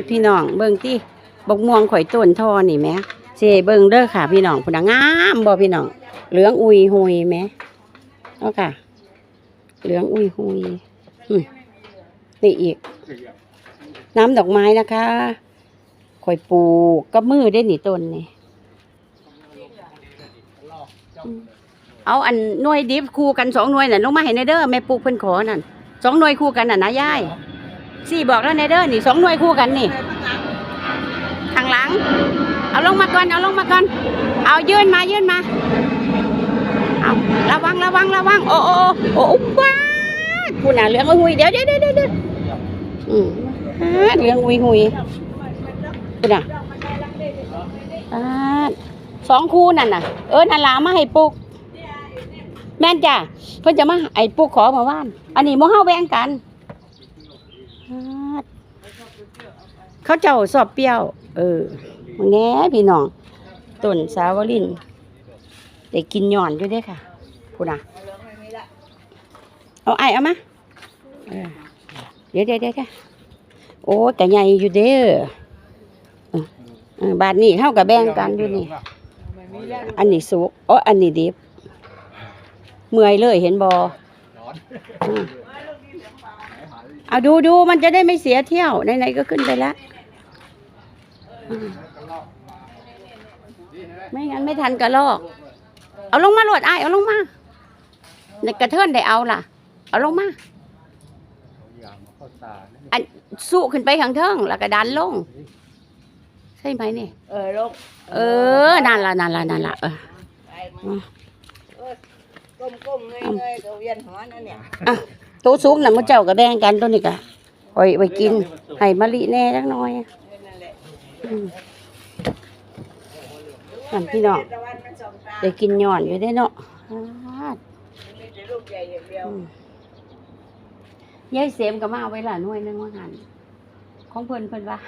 ดพี่น้องเบิ่งติบกม่วงข่อยต้นทอนี่แหมสิให้เบิ่งเด้อค่ะ พี่น้องพุ่นงามบ่พี่น้องเหลืองอุยหุยแหมเอาค่ะ เหลืองอุยหุยนี่อีก น้ำดอกไม้นะคะข่อยปลูกกับมือได้หนีต้นนี่เอาอันหน่วยดิบคู่กันสองหน่วยน่ะลงมาให้ในเด้อแม่ปลูกเพิ่นขอนั่นสองหน่วยคู่กันน่ะนะยาย สี่บอกแล้วในเด้อนี่สองหน่วยคู่กันนี่ข้างหลัง เอาลงมาก่อนเอาลงมาก่อนเอายื่นมายื่นมาเอาระวังระวังระวังโอ้โอ้โอ้โอ้ว้ากูน่ะเหลืองอุยหุยเดี๋ยวเดี๋ยวเดี๋ยวเดี๋ยวอืมฮาดเหลืองอุยหุยกูน่ะสองคู่นั่นน่ะ เออนั่นลามาให้ปลูกแม่นจ้ะเพิ่นจะมาไอ้ปลูกขอมาว่าน อันนี้หมเฮาแบ่งกัน เขาเจ้าสอบเปรี้ยว เออมึงแหน่พี่น้องต้นสาวลินได้กินหย่อนอยู่ด้ค่ะพูดนะเอาไอเอามาเดี๋ยวเดี๋ยวเดี๋ยวโอ้แต่ใหญ่อยู่เด้อบาทนี้เท่ากับแบ่งกันอยู่นี่ อันนี้สุกโอ้อันนี้ดิบเมื่อยเลยเห็นบอ เอาดูดูมันจะได้ไม่เสียเที่ยวไหนๆก็ขึ้นไปแล้วอืมไม่งั้นไม่ทันกระลอก เอาลงมาโหลดไอายเอาลงมาในกระเทินได้เอาล่ะ เอาลงมาอันสู้ขึ้นไปข้างเทิงแล้วก็ดันลง ใช่ไหมเนี่ยเออลูกเออนั่นละนั่นละนั่นละเออไปก้มก้มๆเงยเงยๆก็เวียนหัวนั่นเนี่ยอะ ตัวสูงน่ะมื้อเจ้าก็แบ่งกันตัวนี้ก็คอยไว้กินให้มะลิแน่จักหน่อยอืมนั่นพี่น้องตะวันมันสองตาได้กินหย่อนอยู่ได้เนาะอ่ามีแต่ลูกใหญ่อย่างเดียมยายเสมก็มาเอาไว้ละหน่วยนึงว่าหันของเพิ่นเพิ่นว่า